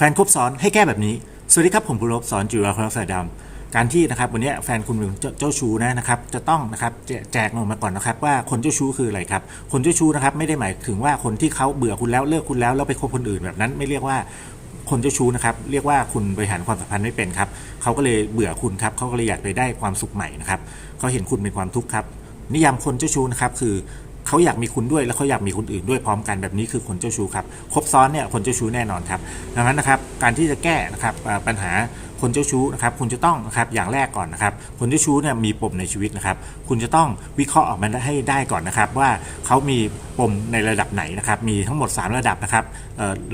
แฟนคบซ้อนให้แก้แบบนี้ สวัสดีครับผมภูรพสอนจิวราครสายดำการที่นะครับวันนี้แฟนคุณเป็นเจ้าเจ้าชู้นะนะครับจะต้องนะครับแจแจกออกมาก่อนนะครับว่าคนเจ้าชู้คืออะไรครับคนเจ้าชู้นะครับไม่ได้หมายถึงว่าคนที่เขาเบื่อคุณแล้วเลิกคุณแล้วแล้วไปคบคนอื่นแบบนั้นไม่เรียกว่าคนเจ้าชู้นะครับเรียกว่าคุณบริหารความสัมพันธ์ไม่เป็นครับเขาก็เลยเบื่อคุณครับเขาก็เลยอยากไปได้ความสุขใหม่นะครับเขาเห็นคุณเป็นความทุกข์ครับนิยามคนเจ้าชู้นะครับคือ เขาอยากมีคุณด้วยแล้วเขาอยากมีคนอื่นด้วยพร้อมกันแบบนี้คือคนเจ้าชู้ครับครบซ้อนเนี่ยคนเจ้าชู้แน่นอนครับดังนั้นนะครับการที่จะแก้นะครับปัญหาคนเจ้าชู้นะครับคุณจะต้องนะครับอย่างแรกก่อนนะครับ คนเจ้าชู้เนี่ยมีปมในชีวิตนะครับ คุณจะต้องวิเคราะห์ออกมาให้ได้ก่อนนะครับว่าเขามีปมในระดับไหนนะครับมีทั้งหมด 3 ระดับนะครับ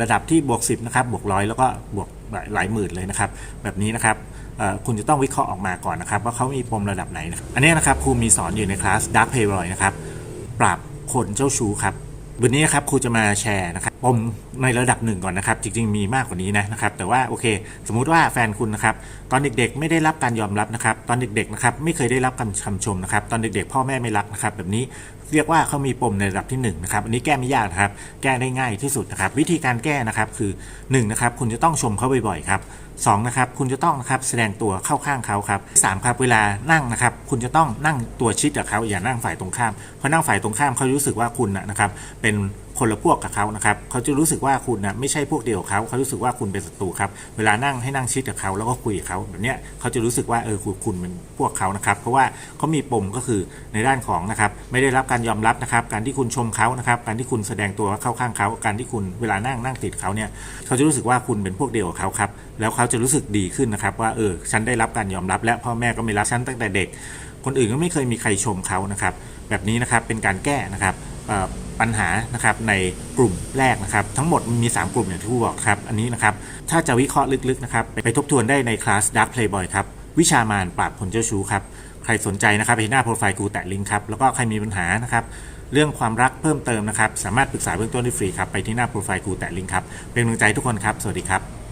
ระดับที่บวก 10นะครับบวกร้อยแล้วก็บวกหลายหมื่นเลยนะครับแบบนี้นะครับคุณจะต้องวิเคราะห์ออกมาก่อนนะครับว่าเขามีปมระดับไหน อันนี้นะครับครูมีสอนอยู่ในคลาส Dark Playboy นะครับ ปราบคนเจ้าชู้ครับวันนี้ครับครูจะมาแชร์นะครับปมในระดับหนึ่งก่อนนะครับ จริงๆมีมากกว่านี้นะนะครับ แต่ว่าโอเค สมมุติว่าแฟนคุณนะครับตอนเด็กๆ ไม่ได้รับการยอมรับนะครับ ตอนเด็กๆนะครับไม่เคยได้รับคำชมนะครับ ตอนเด็กๆ พ่อแม่ไม่รักนะครับ แบบนี้เรียกว่าเขามีปมในระดับที่1นงนะครับอันนี้แก้ไม่ยากนะครับ แก้ได้ง่ายที่สุดนะครับ วิธีการแก้นะครับคือ1นะครับคุณจะต้องชมเขาบ่อยๆครับสองนะครับคุณจะต้องนะครับแสดงตัวเข้าข้างเขาครับสามครับเวลานั่งนะครับ คุณจะต้องนั่งตัวชิดกับเขาอย่านั่งฝ่ายตรงข้ามเพราะนั่งฝ่ายตรงข้ามเขารู้สึกว่าคุณนะครับเป็น คนละพวกกับเขานะครับเขาจะรู้สึกว่าคุณนะไม่ใช่พวกเดียวกับเขาเขารู้สึกว่าคุณเป็นศัตรูครับเวลานั่งให้นั่งชิดกับเขาแล้วก็คุยกับเขาแบบเนี้ยเขาจะรู้สึกว่าเออคุณคุณเป็นพวกเขานะครับ เพราะว่าเขามีปมก็คือในด้านของนะครับไม่ได้รับการยอมรับนะครับ การที่คุณชมเขานะครับ การที่คุณแสดงตัวเข้าข้างเขาการที่คุณเวลานั่งนั่งติดเขาเนี่ยเขาจะรู้สึกว่าคุณเป็นพวกเดียวกับเขาครับแล้วเขาจะรู้สึกดีขึ้นนะครับว่าเออฉันได้รับการยอมรับ และพ่อแม่ก็ไม่รับฉันตั้งแต่เด็ก คนอื่นก็ไม่เคยมีใครชมเขานะครับแบบนี้นะครับเป็นการแก้นะครับ ปัญหานะครับในกลุ่มแรกนะครับทั้งหมดมี 3 กลุ่มอย่างที่ผู้บอกครับอันนี้นะครับถ้าจะวิเคราะห์ลึกๆนะครับไปทบทวนได้ในคลาส Dark Playboy ครับวิชามารปราบคนเจ้าชู้ครับใครสนใจนะครับไปที่หน้าโปรไฟล์กูแตะลิงก์ครับแล้วก็ใครมีปัญหานะครับเรื่องความรักเพิ่มเติมนะครับสามารถปรึกษาเบื้องต้นได้ฟรีครับไปที่หน้าโปรไฟล์กูแตะลิงก์ครับเป็นกำลังใจทุกคนครับสวัสดีครับ